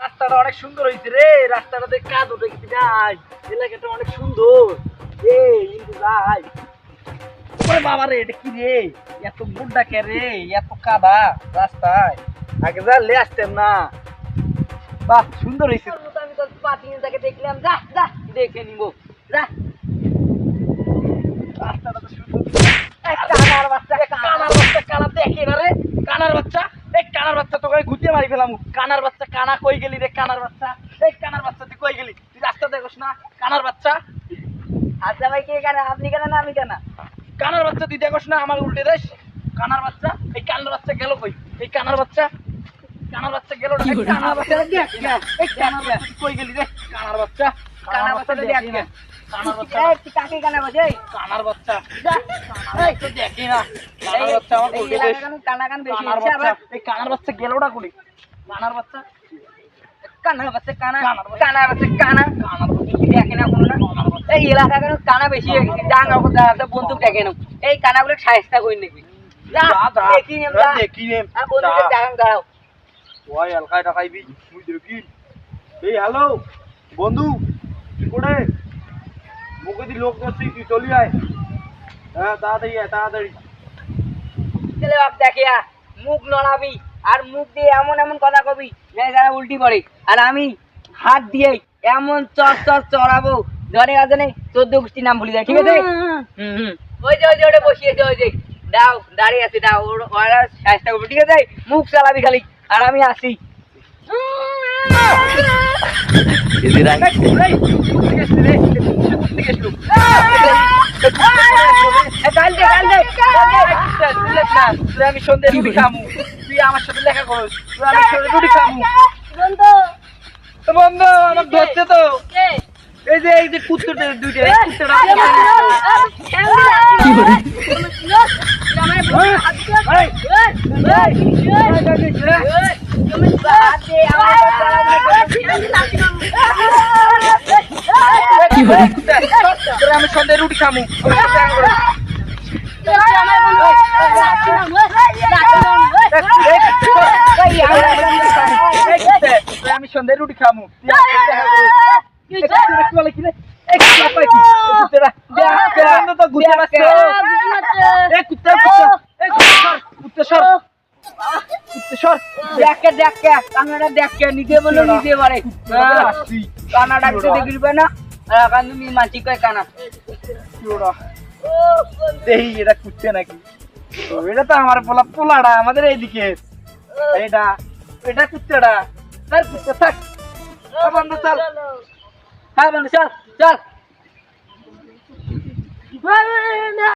রাস্তাটা অনেক সুন্দর হয়েছে রে, রাস্তাটা দেখ কাজ দেখতে যাই। গাই এলাকাটা অনেক সুন্দর। এ, ইন্দু যাই ওরে বাবা রে, এটা কি রে? এত গুড্ডা কে রে? এত কাদা রাস্তায়। আগে যা লে আসতেন না। বাহ, সুন্দর হয়েছে আমি তো পাতি দেখলাম। যা যা, দেখে নিব। যা রাস্তাটা তো সুন্দর এই কানার বাচ্চা কানার বাচ্চা কানা দেখে না রে কানার বাচ্চা এই কানার বাচ্চা তোকে আমি ঘুরতে মারি ফেলাম কানার বাচ্চা কানা কই গেলি রে কানার বাচ্চা? এই কানার বাচ্চা তুই কই গেলি? তুই রাস্তা দেখোস না? কানার বাচ্চা? আচ্ছা ভাই কে কেন? আপনি কেন না আমি কেন? কানার বাচ্চা তুই দেখোস না আমার উল্টে দেশ। কানার বাচ্চা এই কানার বাচ্চা গেল কই? এই কানার বাচ্চা? কানার বাচ্চা গেল না? কানার বাচ্চা দেখ এই কানার বাচ্চা তুই কই গেলি রে? কানার বাচ্চা? কানার বাচ্চা দেখ না কানার বাচ্চা। বাচ্চা। দেখি না। কানার বাচ্চা আমার কানা কান কানার বাচ্চা এই কানার বাচ্চা গেলটা কানার বাচ্চা? কানা কানা। কানার বাচ্চা। কানা কানা। কানার বাচ্চা। দেখে না কোনো না। এই এলাকা কেন কানা বেশি হয়ে গেছে। ডাঙ্গা বন্দুক দেখে না এই কানাগুলো সাহেস্তা করে যা, দেখি নেম দেখি নেম, বন্দুকের দাঁড়াও ওই এলকাই টাকাইবি দেখি এই হ্যালো? বন্ধু তুই দি লোক তুই চলি আয়। হ্যাঁ তাড়াতাড়ি আয়, তাড়াতাড়ি। বাপ দেখে মুখ নড়াবি আর মুখ দিয়ে এমন এমন কথা কবি যারা উল্টি পড়ে। আর আমি হাত দিয়ে এমন চর চর চড়াবো আছে নেই চোদ্দ গোষ্ঠী নাম ভুলে যায়, ঠিক আছে। ওই যে ওই যে, ওটা বসিয়েছে ওই যে। দাও, দাঁড়িয়ে আছে, দাও, ওরা করবে, ঠিক আছে? মুখ চালাবি খালি। আর আমি আসি। আমি সন্ধ্যে রুটি খামু তুই আমার সাথে লেখা করস আমি সন্ধ্যে রুটি খামু তো এই যে এই যে কুত্তটা দুইটা সর। কুত্তা সর। দেখে দেখে কানাডা দেখে নিজে বলে নিজে আসছি। কানাডা দেখবে না আর এখন তুমি মাছি কয় কানা। দেহি এটা কুচ্ছে নাকি এটা তো আমার পোলা পোলাটা আমাদের এইদিকে এটা এটা কুচ্ছেডা স্যার কুচ্ছে থাক বন্ধু চল হ্যাঁ বন্ধু চল চল